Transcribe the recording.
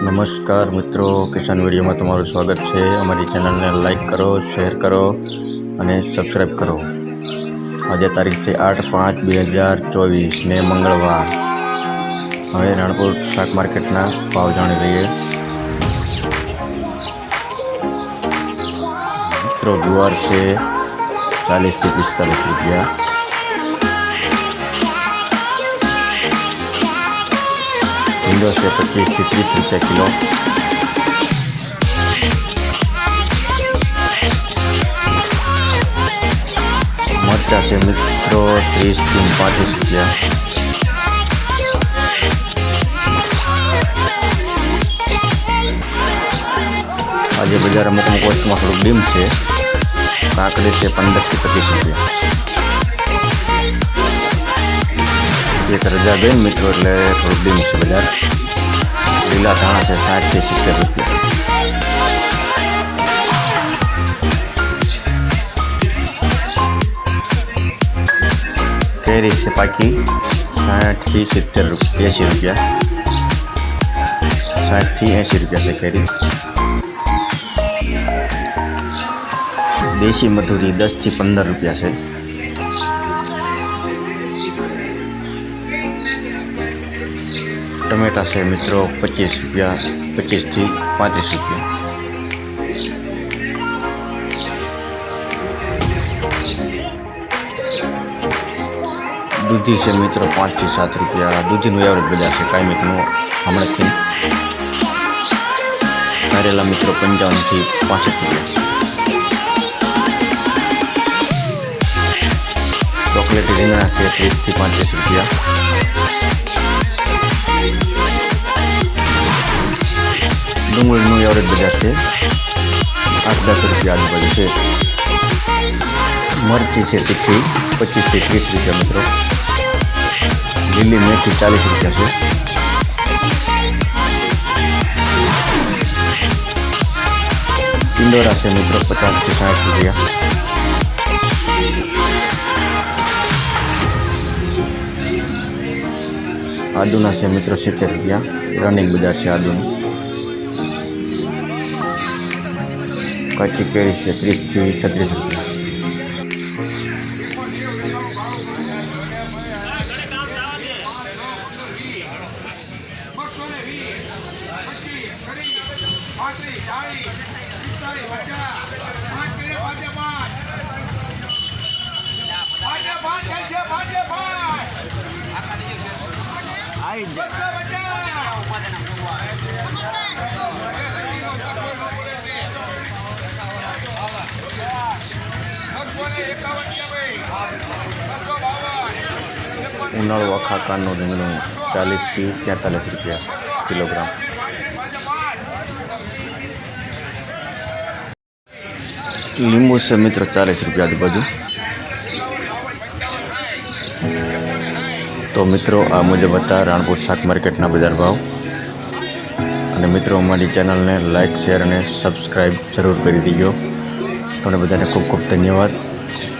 નમસ્કાર મિત્રો, કિસાન વિડીયોમાં તમારું સ્વાગત છે. અમારી ચેનલને લાઈક કરો, શેર કરો અને સબસ્ક્રાઈબ કરો. આજે તારીખ છે આઠ પાંચ બે હજાર ચોવીસ, ને મંગળવાર. હવે રાણપુર શાક માર્કેટના ભાવ જાણી લઈએ. મિત્રો, ગુવાર છે ચાલીસથી પિસ્તાલીસ રૂપિયા. છે પચીસથી ત્રીસ રૂપિયા કિલો મરચા છે મિત્રો ત્રીસથી પાંત્રીસ રૂપિયા આજે બજાર અમુક અમુક વસ્તુમાં થોડુંક ડીમ છે કાકડી છે પંદરથી પચીસ રૂપિયા એક રજા ગઈ ને મિત્રો એટલે થોડુંક ડીમ છે બજાર લીલા ધાણા છે સાઠથી સિત્તેર રૂપિયા કેરી છે પાકી સાઠથી સિત્તેર રૂપિયા એંસી રૂપિયા સાઠથી એંસી રૂપિયા છે કેરી દેશી મધુરી દસથી પંદર રૂપિયા છે ટમેટા છે મિત્રો, પચીસ રૂપિયા, પચીસથી પાંત્રીસ રૂપિયા. દૂધી છે મિત્રો, પાંચથી સાત રૂપિયા. દૂધીનું એવરેજ બજાર છે કાયમિકનું હમણાંથી. કારેલા મિત્રો, પંચાવનથી પાસઠ રૂપિયા. ચોકલેટ રીંગણા છે, ત્રીસથી પાંત્રીસ રૂપિયા. એવરેજ બજાર છે આઠ દસ રૂપિયા આજુબાજુ છે મરચી છે તીખી પચીસથી ત્રીસ રૂપિયા મિત્રો લીલી મેથી ચાલીસ રૂપિયા છે ટિંડોરા છે મિત્રો પચાસથી સાઠ રૂપિયા આદુના છે મિત્રો સિત્તેર રૂપિયા રનિંગ બજાર છે આદુનું કાચી કેરી છે ત્રીસથી છત્રીસ રૂપિયા ઉનાળુ આખા કાનનું રીંગણું ચાલીસથી તેતાલીસ રૂપિયા કિલોગ્રામ. લીંબુ છે મિત્રો ચાલીસ રૂપિયા આજુબાજુ. તો મિત્રો આ મુજબ હતા રાણપુર શાક માર્કેટના બજાર ભાવ. અને મિત્રો અમારી ચેનલને લાઇક શેર અને સબસ્ક્રાઈબ જરૂર કરી દીજો. તમને બધાને ખૂબ ખૂબ ધન્યવાદ. Thank you.